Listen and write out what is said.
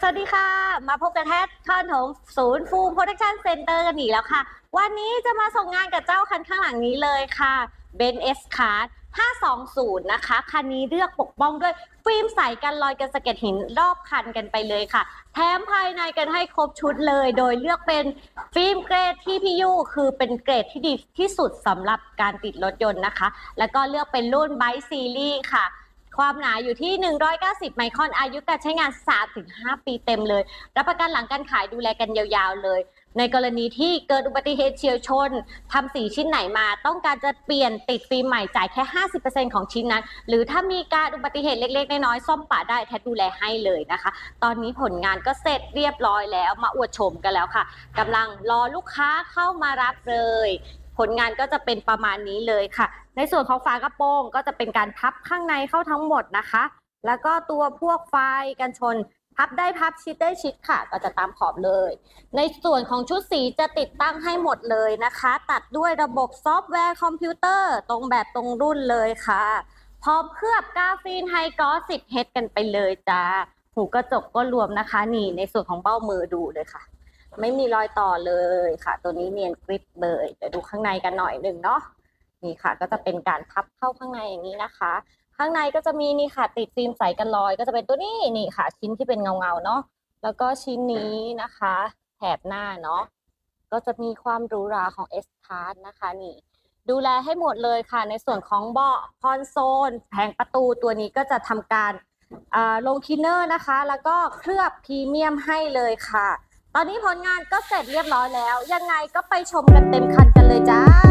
สวัสดีค่ะ มาพบกับแทสท่านของศูนย์ฟูมโปรดักชั่นเซ็นเตอร์กันอีกแล้วค่ะ วันนี้จะมาส่งงานกับเจ้าคันข้างหลังนี้เลยค่ะเบนเอสคาร์ด520 นะคะ คันนี้เลือกปกป้องด้วยฟิล์มใสกันรอยกันสะเก็ดหินรอบคันกันไปเลยค่ะ แถมภายในกันให้ครบชุดเลย โดยเลือกเป็นฟิล์มเกรดที่พิยูคือเป็นเกรดที่ดีที่สุดสำหรับการติดรถยนต์นะคะ แล้วก็เลือกเป็นรุ่นไบซีรีส์ค่ะ ความหนาอยู่ที่ 190 ไมครอนอายุการใช้งาน 3-5 ปีเต็มเลย รับประกันหลังการขายดูแลกันยาวๆเลย ในกรณีที่เกิดอุบัติเหตุเฉียวชนทำสีชิ้นไหนมา ต้องการจะเปลี่ยนติดฟิล์มใหม่จ่ายแค่ 50%ของชิ้นนั้น หรือถ้ามีการอุบัติเหตุเล็ก ๆ น้อยๆซ่อมป่าได้แทดดูแลให้เลยนะคะ ตอนนี้ผลงานก็เสร็จเรียบร้อยแล้วมาอวดชมกันแล้วค่ะกำลังรอลูกค้าเข้ามารับเลย ผลงานก็จะเป็นประมาณนี้เลยค่ะ ในส่วนของฝากระโปรงก็จะเป็นการพับข้างในเข้าทั้งหมดนะคะ แล้วก็ตัวพวกไฟกันชนพับได้พับชิดได้ชิดค่ะ ก็จะตามขอบเลย ในส่วนของชุดสีจะติดตั้งให้หมดเลยนะคะ ตัดด้วยระบบซอฟต์แวร์คอมพิวเตอร์ตรงแบบตรงรุ่นเลยค่ะ พร้อมเคลือบกาฟีนไฮกอสิบเฮดกันไปเลยจ้าหูกระจกก็รวมนะคะ นี่ในส่วนของเบ้ามือดูเลยค่ะ ไม่มีรอยต่อเลยค่ะ ตัวนี้เนียนกริบเลยเดี๋ยวดูข้างในกันหน่อยหนึ่งเนาะนี่ค่ะ ก็จะเป็นการพับเข้าข้างในอย่างนี้นะคะ ข้างในก็จะมีนี่ค่ะ ติดฟิล์มใสกันรอย ก็จะเป็นตัวนี้นี่ค่ะ ชิ้นที่เป็นเงาเงาเนาะแล้วก็ชิ้นนี้นะคะแถบหน้าเนาะก็จะมีความหรูหราของ S Card นะคะนี่ ดูแลให้หมดเลยค่ะ ในส่วนของเบาะคอนโซลแผงประตูตัวนี้ก็จะทำการลงคินเนอร์นะคะ แล้วก็เคลือบพรีเมียมให้เลยค่ะ ตอนนี้ผลงานก็เสร็จเรียบร้อยแล้ว ยังไงก็ไปชมกันเต็มคันกันเลยจ้า